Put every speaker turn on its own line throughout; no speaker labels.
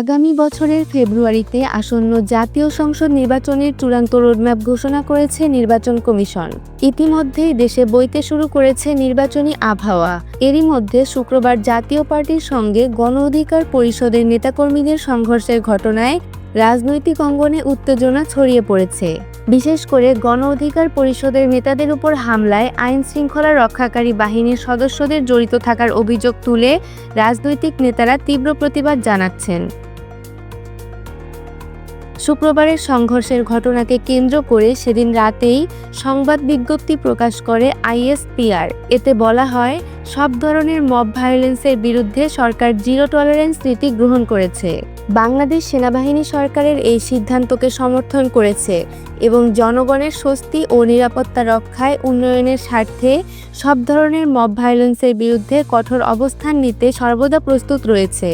আগামী বছরের ফেব্রুয়ারিতে আসন্ন জাতীয় সংসদ নির্বাচনের চূড়ান্ত রোডম্যাপ ঘোষণা করেছে নির্বাচন কমিশন। ইতিমধ্যেই দেশে বইতে শুরু করেছে নির্বাচনী আবহাওয়া। এরই মধ্যে শুক্রবার জাতীয় পার্টির সঙ্গে গণ অধিকার পরিষদের নেতাকর্মীদের সংঘর্ষের ঘটনায় রাজনৈতিক অঙ্গনে উত্তেজনা ছড়িয়ে পড়েছে। বিশেষ করে গণ অধিকার পরিষদের নেতাদের উপর হামলায় আইন শৃঙ্খলা রক্ষাকারী বাহিনীর সদস্যদের জড়িত থাকার অভিযোগ তুলে রাজনৈতিক নেতারা তীব্র প্রতিবাদ জানাচ্ছেন। শুক্রবারের সংঘর্ষের ঘটনাকে কেন্দ্র করে সেদিন রাতেই সংবাদ বিজ্ঞপ্তি প্রকাশ করে আইএসপিআর। এতে বলা হয়, সব ধরনের মব ভায়োলেন্সের বিরুদ্ধে সরকার জিরো টলারেন্স নীতি গ্রহণ করেছে। বাংলাদেশ সেনাবাহিনী সরকারের এই সিদ্ধান্তকে সমর্থন করেছে এবং জনগণের স্বস্তি ও নিরাপত্তা রক্ষায় উন্নয়নের স্বার্থে সব ধরনের মব ভায়োলেন্সের বিরুদ্ধে কঠোর অবস্থান নিতে সর্বদা প্রস্তুত রয়েছে।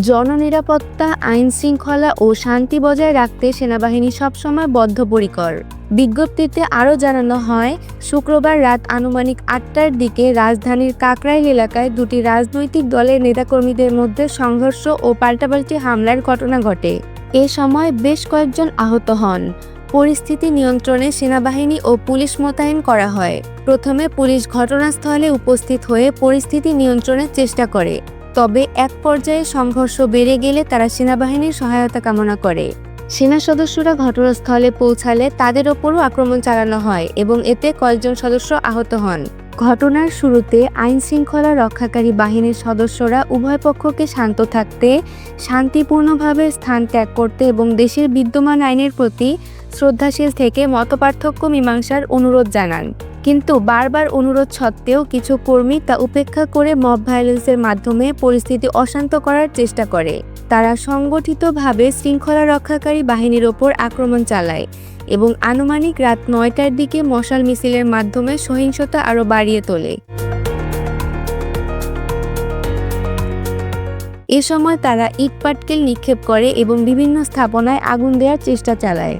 জননিরাপত্তা, আইন শৃঙ্খলা ও শান্তি বজায় রাখতে সেনাবাহিনী সবসময় বদ্ধপরিকর। বিজ্ঞপ্তিতে আরও জানানো হয়, শুক্রবার রাত আনুমানিক আটটার দিকে রাজধানীর কাকরাইল এলাকায় দুটি রাজনৈতিক দলের নেতাকর্মীদের মধ্যে সংঘর্ষ ও পাল্টাপাল্টি হামলার ঘটনা ঘটে। এ সময় বেশ কয়েকজন আহত হন। পরিস্থিতি নিয়ন্ত্রণে সেনাবাহিনী ও পুলিশ মোতায়েন করা হয়। প্রথমে পুলিশ ঘটনাস্থলে উপস্থিত হয়ে পরিস্থিতি নিয়ন্ত্রণের চেষ্টা করে। তবে এক পর্যায়ে সংঘর্ষ বেড়ে গেলে তারা সেনাবাহিনীর সহায়তা কামনা করে। সেনা সদস্যরা ঘটনাস্থলে পৌঁছালে তাদের ওপরও আক্রমণ চালানো হয় এবং এতে কয়েকজন সদস্য আহত হন। ঘটনার শুরুতে আইন শৃঙ্খলা রক্ষাকারী বাহিনীর সদস্যরা উভয় পক্ষকে শান্ত থাকতে, শান্তিপূর্ণভাবে স্থান ত্যাগ করতে এবং দেশের বিদ্যমান আইনের প্রতি শ্রদ্ধাশীল থেকে মতপার্থক্য মীমাংসার অনুরোধ জানান। কিন্তু বারবার অনুরোধ সত্ত্বেও কিছু কর্মী তা উপেক্ষা করে মব ভায়োলেন্সের মাধ্যমে পরিস্থিতি অশান্ত করার চেষ্টা করে। তারা সংগঠিতভাবে শৃঙ্খলা রক্ষাকারী বাহিনীর ওপর আক্রমণ চালায় এবং আনুমানিক রাত নয়টার দিকে মশাল মিছিলের মাধ্যমে সহিংসতা আরও বাড়িয়ে তোলে। এ সময় তারা ইটপাটকেল নিক্ষেপ করে এবং বিভিন্ন স্থাপনায় আগুন দেওয়ার চেষ্টা চালায়।